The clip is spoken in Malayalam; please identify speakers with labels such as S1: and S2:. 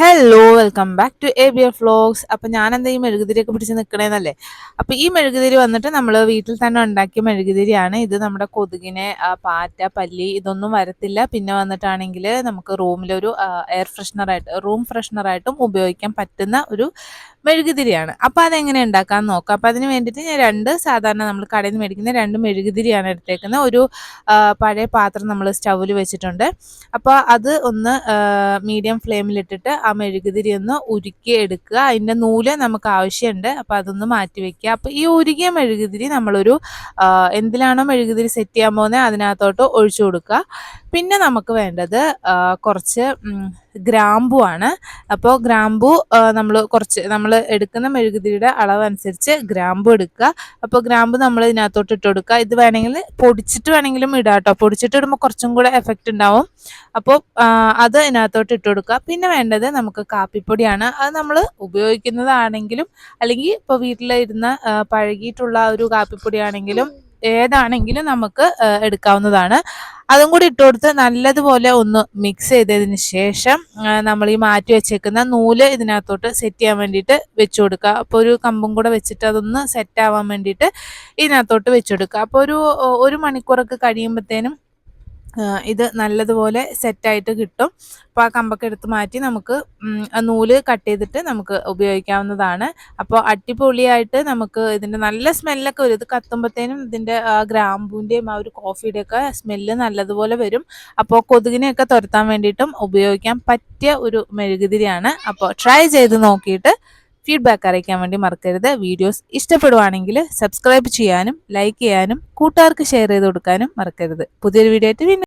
S1: Hello welcome back to A B A vlogs അപ്പം ഞാനെന്താ ഈ മെഴുകുതിരിയൊക്കെ പിടിച്ച് നിൽക്കണേന്നല്ലേ അപ്പം ഈ മെഴുകുതിരി വന്നിട്ട് നമ്മൾ വീട്ടിൽ തന്നെ ഉണ്ടാക്കിയ മെഴുകുതിരിയാണ്. ഇത് നമ്മുടെ കൊതുകിനെ പാറ്റ പല്ലി ഇതൊന്നും വരത്തില്ല. പിന്നെ വന്നിട്ടാണെങ്കിൽ നമുക്ക് റൂമിലൊരു എയർ ഫ്രഷ്നറായിട്ട് റൂം ഫ്രഷ്നറായിട്ടും ഉപയോഗിക്കാൻ പറ്റുന്ന ഒരു മെഴുകുതിരിയാണ്. അപ്പം അതെങ്ങനെ ഉണ്ടാക്കാൻ നോക്കാം. അപ്പം അതിന് വേണ്ടിയിട്ട് ഞാൻ രണ്ട് സാധാരണ നമ്മൾ കടയിൽ നിന്ന് മേടിക്കുന്ന രണ്ട് മെഴുകുതിരിയാണ് എടുത്തേക്കുന്നത്. ഒരു പഴയ പാത്രം നമ്മൾ സ്റ്റൗവിൽ വെച്ചിട്ടുണ്ട്. അപ്പോൾ അത് ഒന്ന് മീഡിയം ഫ്ലെയിമിലിട്ടിട്ട് ആ മെഴുകുതിരി ഒന്ന് ഉരുക്കി എടുക്കുക. അതിന്റെ നൂൽ നമുക്ക് ആവശ്യമുണ്ട്. അപ്പോൾ അതൊന്ന് മാറ്റി വെക്കുക. അപ്പോൾ ഈ ഉരുകിയ മെഴുകുതിരി നമ്മളൊരു എന്തിലാണോ മെഴുകുതിരി സെറ്റ് ചെയ്യാൻ പോകുന്നത് അതിനകത്തോട്ട് ഒഴിച്ചു കൊടുക്കുക. പിന്നെ നമുക്ക് വേണ്ടത് കുറച്ച് ഗ്രാമ്പു ആണ്. അപ്പോൾ ഗ്രാമ്പു നമ്മൾ കുറച്ച് നമ്മൾ എടുക്കുന്ന മെഴുകുതിരിയുടെ അനുസരിച്ച് ഗ്രാമ്പു എടുക്കുക. അപ്പോൾ ഗ്രാമ്പു നമ്മൾ ഇതിനകത്തോട്ട് ഇട്ട് കൊടുക്കുക. ഇത് വേണമെങ്കിൽ പൊടിച്ചിട്ട് വേണമെങ്കിലും ഇടാം കേട്ടോ. പൊടിച്ചിട്ട് ഇടുമ്പോൾ കുറച്ചും കൂടെ എഫക്റ്റ് ഉണ്ടാവും. അപ്പോൾ അത് ഇതിനകത്തോട്ട് ഇട്ട് കൊടുക്കുക. പിന്നെ വേണ്ടത് നമുക്ക് കാപ്പിപ്പൊടിയാണ്. അത് നമ്മൾ ഉപയോഗിക്കുന്നതാണെങ്കിലും അല്ലെങ്കിൽ ഇപ്പോൾ വീട്ടിലിരുന്ന പഴകിയിട്ടുള്ള ഒരു കാപ്പിപ്പൊടിയാണെങ്കിലും ഏതാണെങ്കിലും നമുക്ക് എടുക്കാവുന്നതാണ്. അതും കൂടി ഇട്ട് കൊടുത്ത് നല്ലതുപോലെ ഒന്ന് മിക്സ് ചെയ്തതിന് ശേഷം നമ്മൾ ഈ മാറ്റി വെച്ചേക്കുന്ന നൂൽ ഇതിനകത്തോട്ട് സെറ്റ് ചെയ്യാൻ വേണ്ടിയിട്ട് വെച്ചു കൊടുക്കുക. അപ്പോൾ ഒരു കമ്പും കൂടെ വെച്ചിട്ട് അതൊന്ന് സെറ്റ് ആവാൻ വേണ്ടിയിട്ട് ഇതിനകത്തോട്ട് വെച്ചു കൊടുക്കുക. അപ്പോൾ ഒരു ഒരു മണിക്കൂറൊക്കെ കഴിയുമ്പോഴത്തേനും ഇത് നല്ലതുപോലെ സെറ്റായിട്ട് കിട്ടും. അപ്പോൾ ആ കമ്പൊക്കെ എടുത്ത് മാറ്റി നമുക്ക് നൂൽ കട്ട് ചെയ്തിട്ട് നമുക്ക് ഉപയോഗിക്കാവുന്നതാണ്. അപ്പോൾ അടിപൊളിയായിട്ട് നമുക്ക് ഇതിന്റെ നല്ല സ്മെല്ലൊക്കെ വരും. ഇത് കത്തുമ്പോഴത്തേനും ഇതിന്റെ ഗ്രാമ്പൂന്റെയും ആ ഒരു കോഫിയുടെയൊക്കെ സ്മെല്ല് നല്ലതുപോലെ വരും. അപ്പോൾ കൊതുകിനെയൊക്കെ തുരത്താൻ വേണ്ടിയിട്ടും ഉപയോഗിക്കാൻ പറ്റിയ ഒരു മെഴുകുതിരിയാണ്. അപ്പോൾ ട്രൈ ചെയ്ത് നോക്കിയിട്ട് ഫീഡ്ബാക്ക് അറിയിക്കാൻ വേണ്ടി മറക്കരുത്. വീഡിയോസ് ഇഷ്ടപ്പെടുവാണെങ്കിൽ സബ്സ്ക്രൈബ് ചെയ്യാനും ലൈക്ക് ചെയ്യാനും കൂട്ടുകാർക്ക് ഷെയർ ചെയ്ത് കൊടുക്കാനും മറക്കരുത്. പുതിയൊരു വീഡിയോ ആയിട്ട്